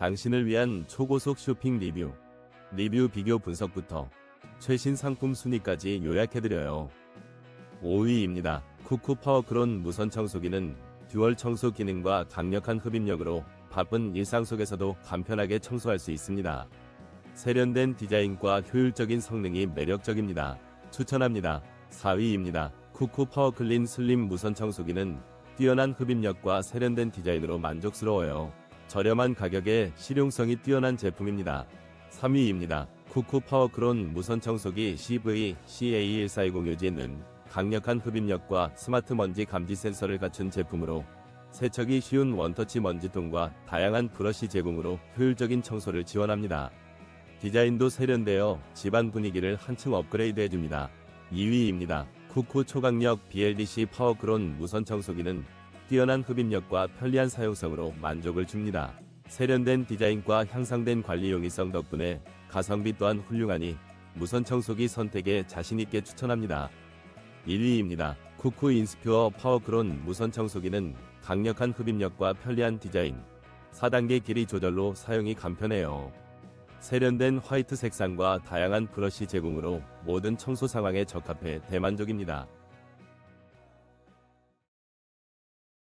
당신을 위한 초고속 쇼핑 리뷰, 리뷰 비교 분석부터 최신 상품 순위까지 요약해드려요. 5위입니다. 쿠쿠 파워크론 무선 청소기는 듀얼 청소 기능과 강력한 흡입력으로 바쁜 일상 속에서도 간편하게 청소할 수 있습니다. 세련된 디자인과 효율적인 성능이 매력적입니다. 추천합니다. 4위입니다. 쿠쿠 파워클린 슬림 무선 청소기는 뛰어난 흡입력과 세련된 디자인으로 만족스러워요. 저렴한 가격에 실용성이 뛰어난 제품입니다. 3위입니다. 쿠쿠 파워크론 무선 청소기 CV CA1420UG는 강력한 흡입력과 스마트 먼지 감지 센서를 갖춘 제품으로 세척이 쉬운 원터치 먼지통과 다양한 브러쉬 제공으로 효율적인 청소를 지원합니다. 디자인도 세련되어 집안 분위기를 한층 업그레이드 해줍니다. 2위입니다. 쿠쿠 초강력 BLDC 파워크론 무선 청소기는 뛰어난 흡입력과 편리한 사용성으로 만족을 줍니다. 세련된 디자인과 향상된 관리 용이성 덕분에 가성비 또한 훌륭하니 무선 청소기 선택에 자신있게 추천합니다. 1위입니다. 쿠쿠 인스퓨어 파워크론 무선 청소기는 강력한 흡입력과 편리한 디자인, 4단계 길이 조절로 사용이 간편해요. 세련된 화이트 색상과 다양한 브러쉬 제공으로 모든 청소 상황에 적합해 대만족입니다.